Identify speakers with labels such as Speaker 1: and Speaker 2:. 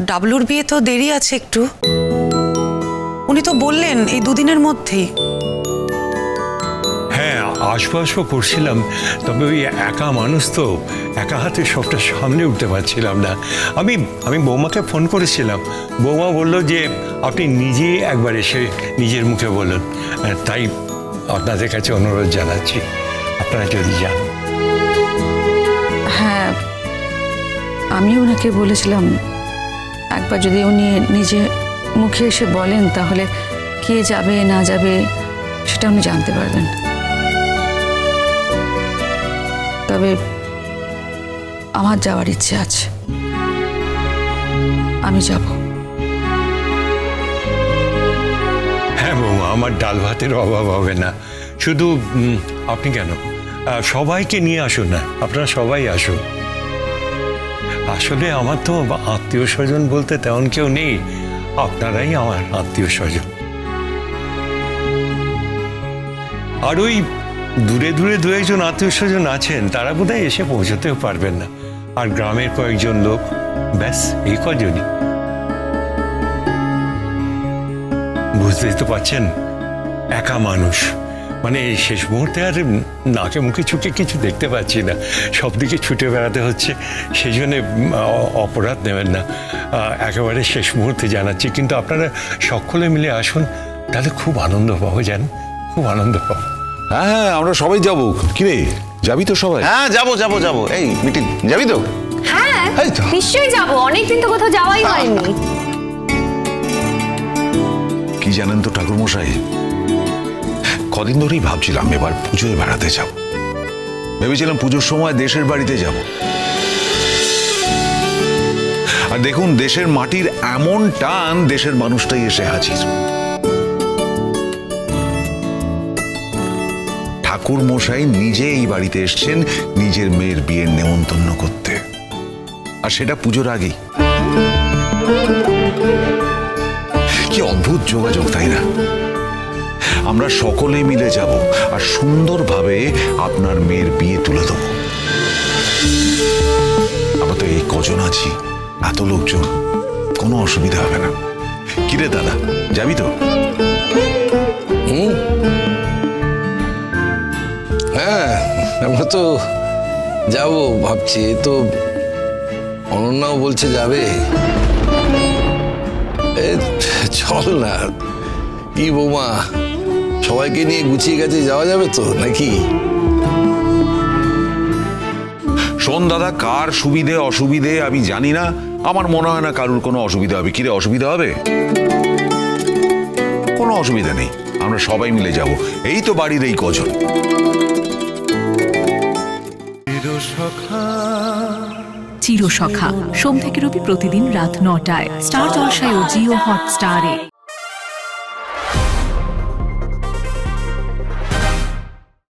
Speaker 1: ডাবলুর বিয়ে তো দেরি আছে একটু। উনি তো বললেন এই দুদিনের মধ্যেই।
Speaker 2: হ্যাঁ আসব আসব করছিলাম। তবে ওই একা মানুষ তো একা হাতে সবটা সামনে উঠতে পারছিলাম না। আমি আমি বৌমাকে ফোন করেছিলাম। বৌমা বলল যে আপনি নিজেই একবার এসে নিজের মুখে বলুন। তাই আপনাদের কাছে অনুরোধ জানাচ্ছি। আপনারা যদি যান।
Speaker 3: হ্যাঁ আমি ওনাকে বলেছিলাম একবার যদি উনি নিজে মুখে এসে বলেন, তাহলে কে যাবে, না যাবে, সেটা উনি জানতে পারবেন। তবে আমার যাওয়ার ইচ্ছে আছে। আমি যাব।
Speaker 2: হ্যাঁ বৌমা, আমার ডাল ভাতের অভাব হবে না। শুধু আপনি কেন? সবাইকে নিয়ে আসুন না। আপনারা সবাই আসুন। আসলে আমার তো আত্মীয় স্বজন বলতে তেমন কেউ নেই। আপনারাই আমার আত্মীয় স্বজন। আর ওই দূরে দূরে দু একজন আত্মীয় স্বজন আছেন, তারা বোধহয় এসে পৌঁছতেও পারবেন না। আর গ্রামের কয়েকজন লোক, ব্যাস, এই কজনই। বুঝতেই তো পাচ্ছেন একা মানুষ। মানে এই শেষ মুহূর্তে আর নাকে মুখে চুকে কিছু দেখতে পাচ্ছি না। সব দিকে ছুটে বেড়াতে হচ্ছে সেই জন্য অপরাধ নেবেন না। একেবারে শেষ মুহূর্তে জানাচ্ছি কিন্তু আপনারা সকলে মিলে আসুন তাহলে খুব আনন্দ পাবো জান খুব আনন্দ পাবো।
Speaker 4: হ্যাঁ হ্যাঁ আমরা সবাই যাব। কিরে যাবি তো সবাই?
Speaker 5: হ্যাঁ যাব যাব যাব। এই মিটিং যাবি তো?
Speaker 6: হ্যাঁ
Speaker 4: এই
Speaker 6: নিশ্চয়ই যাব। অনেকদিন তো কোথাও যাওয়াই হয়নি।
Speaker 4: কি জানেন তো ঠাকুর মশাই কদিন ধরেই ভাবছিলাম এবার পুজোয় বেড়াতে যাব। ভেবেছিলাম পুজোর সময় দেশের বাড়িতে যাব। আর দেখুন, দেশের মাটির এমন টান দেশের মানুষটাই এসে হাজির। ঠাকুর মশাই নিজে এই বাড়িতে এসছেন, নিজের মেয়ের বিয়ের নেমন্তন্ন করতে। আর সেটা পুজোর আগেই। কি অদ্ভুত যোগাযোগ, তাই না? আমরা সকলে মিলে যাব আর সুন্দরভাবে আপনার মেয়ের বিয়ে তুলে দেব। আমরা তো এই কজন আছি, এত লোকজন, কোনো অসুবিধা হবে না। কিরে দাদা, যাবি তো?
Speaker 7: হ্যাঁ আমরা তো যাব ভাবছি তো অনন্যাও বলছে যাবে। চল না, কি বৌমা? সবাইকে নিয়ে গুছিয়ে গেছে যাওয়া যাবে তো নাকি?
Speaker 4: শোন দাদা কার সুবিধে অসুবিধে আমি জানি না। আমার মনে হয় না কারুর কোনো অসুবিধা হবে। কিরে অসুবিধা হবে? কোনো অসুবিধা নেই। আমরা সবাই মিলে যাব। এই তো বাড়ির এই কজন।
Speaker 8: চিরসখা। সোম থেকে রবি প্রতিদিন রাত নটায়। স্টার জলসায় ও জিও হটস্টারে।